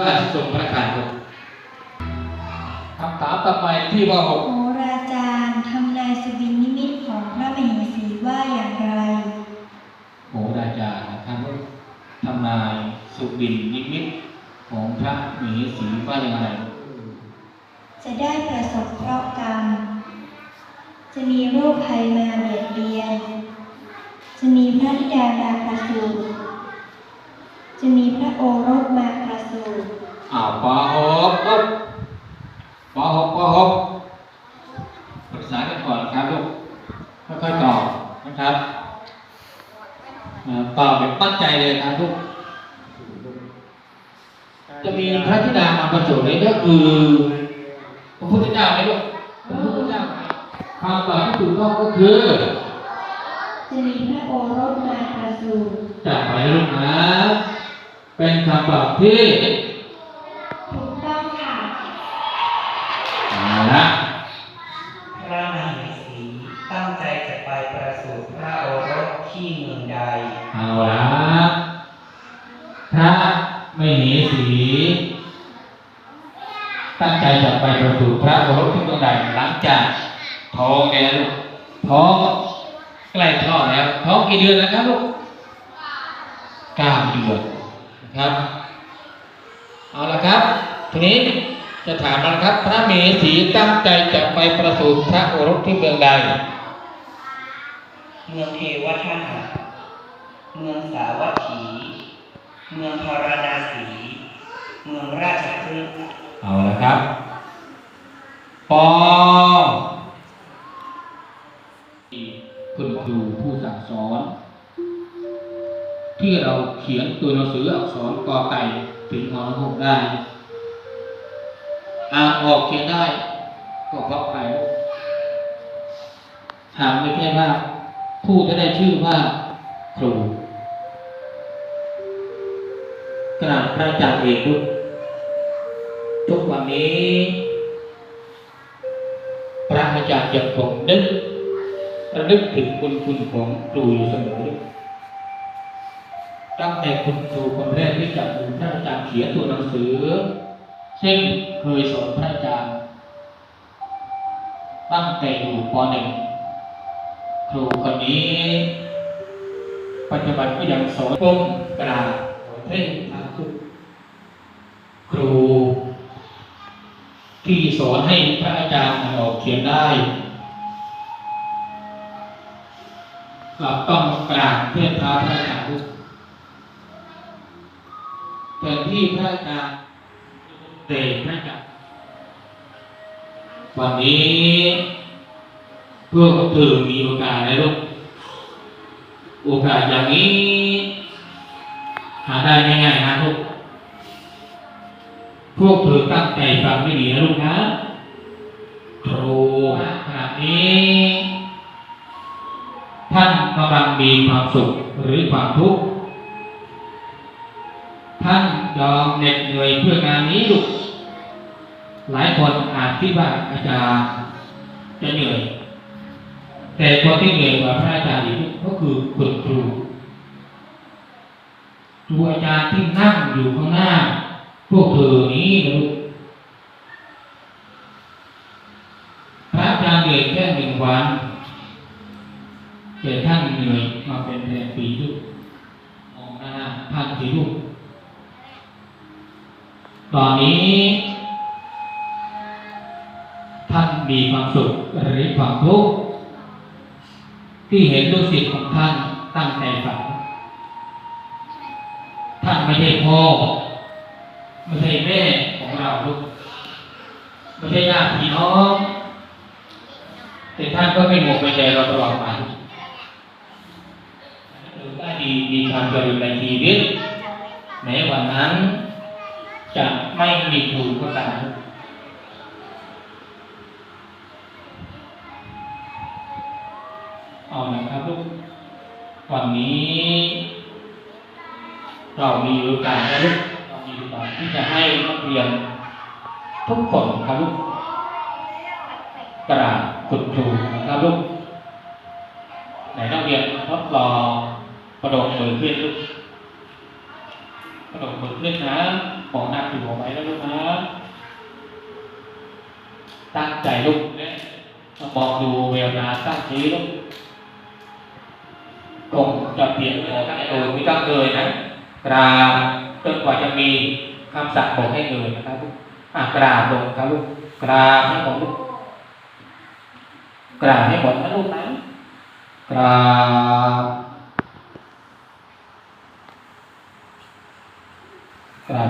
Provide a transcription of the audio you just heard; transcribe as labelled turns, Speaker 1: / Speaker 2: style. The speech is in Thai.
Speaker 1: ว่าทรงพระทานครับคำถามต่อไปที่ว่าหก
Speaker 2: โหราจารย์ทำนายสุบินนิมิตของพระมเหสีว่าอย่างไร
Speaker 1: โหราจารย์นะครับทำนายสุบินนิมิตของพระมเหสีว่าอย่างไร
Speaker 2: จะได้ประสบเคราะห์กรรม จะมีโรคภัยมาเบียดเบียน จะมีพระธิดามาประสูติจะมีพระโอรสมาประสูติ
Speaker 1: อ้าวปหกครับปหกปหกปรึกษากันก่อนครับลูกค่อยๆตอบนะครับอ่าตอบแบบตั้งใจเลยครับลูกจะมีพระธิดามาประสูตินี้ก็คือพระพุทธเจ้าไหมลูกพระพุทธเจ้ามคำตอบที่ถูกต้องก็คือ
Speaker 2: จะมีพระโอรสมาประสูติ
Speaker 1: จับไปลูกนะเป็นคำตอบที่
Speaker 3: ไม่
Speaker 1: หนีสี ตั้งใจจะไปประสูติพระโอรสที่เมืองใดหลังจากท้องแกลูกท้องใกล้คลอดแล้วท้องกี่เดือนแล้วครับลูกเก้าเดือนนะครับเอาละครับ ทีนี้จะถามแล้วนะครับ พระเมสีตั้งใจจะไปประสูติพระโอรสที่เมืองใด
Speaker 3: เมืองเทวทหะเมืองสาวัตถี เมืองพาราณ มืองราชคฤห์
Speaker 1: เอาละครับ ปอ คุณครูผู้สั่งสอน ที่เราเขียนตัวหนังสืออักษรกอไก่ถึงหอหกได้อ่านออกเขียนได้ ก็เพราะใครหากไม่ใช่ว่าผู้จะได้ชื่อว่าครูขนาดพระอาจารย์เอกพุทธทุก วันนี้ พระอาจารย์ยังคงนึกระลึกถึงคุณคุณของครูอยู่เสมอตั้งแต่คุณครูคนแรกที่จับมือพระอาจารย์เขียนตัวหนังสือ ซึ่งเคยสอนพระอาจารย์ตั้งแต่อยู่ป .1 ครูคนนี้ ปัจจุบันก็ยังสอนก้มกราบเพ่งพระทุกครู ที่สอนให้พระอาจารย์ออกเขียนได้ก็ต้องกราบเพื่อนพระพระอาจารย์ทุกแทนที่พระอาจารย์เตะพระอาจารย์วันนี้พวกเธอมีโอกาสนะลูกโอกาสอย่างนี้ หาได้ง่ายๆนะลูก พวกเธอตั้งใจฟังไม่ดีนะลูกนะ ครูขณะนี้ ท่านกำลังมีความสุขหรือความทุกข์ ท่านยอมเหน็ดเหนื่อยเพื่องานนี้ลูก หลายคนอาจคิดว่าอาจารย์จะเหนื่อย แต่คนที่เหนื่อยกว่าพระอาจารย์อีกก็คือคุณครูครูอาจารย์ที่นั่งอยู่ข้างหน้า พวกเธอนี้นะลูกพระอาจารย์เหนื่อยแค่หนึ่งวันแต่ท่านเหนื่อยมาเป็นแรมปีลูกมองหน้าท่านสีลูกตอนนี้ ท่านมีความสุขหรือความทุกข์ที่เห็นลูกศิษย์ของท่านตั้งใจฝันท่านไม่ใช่พ่อ ไม่ใช่แม่ของเราลูกไม่ใช่ญาติพี่น้องแต่ท่านก็ไม่หมกไม่ใจเราตลอดมาถือว่าดีมีความเจริญในชีวิตแม้วันนั้น จะไม่มีครูก็ตามเอาละครับลูกวันนี้ เรามีโอกาสนะลูกเรามีโอก ที่จะให้นักเรียนทุกคนครับลูกกราบคุณครูนะครับลูกไหนนักเรียนทดลองกระดกมือขึ้นลูกกระดกมือขึ้นนะบอกหน้าครูเอาไว้แล้วลูกนะตั้งใจลูกนี่มองดูเวลาตั้งชี้ลูกคงจะเปลี่ยนโอ้ตั้โดยไม่ต้องเลยนะกระดาษจนกว่าจะมี คำสั่งบอกให้เงยนะครับลูกกราบลงครับลูกกราบให้หมดลูกกราบให้หมดนะลูกนะกราบกราบ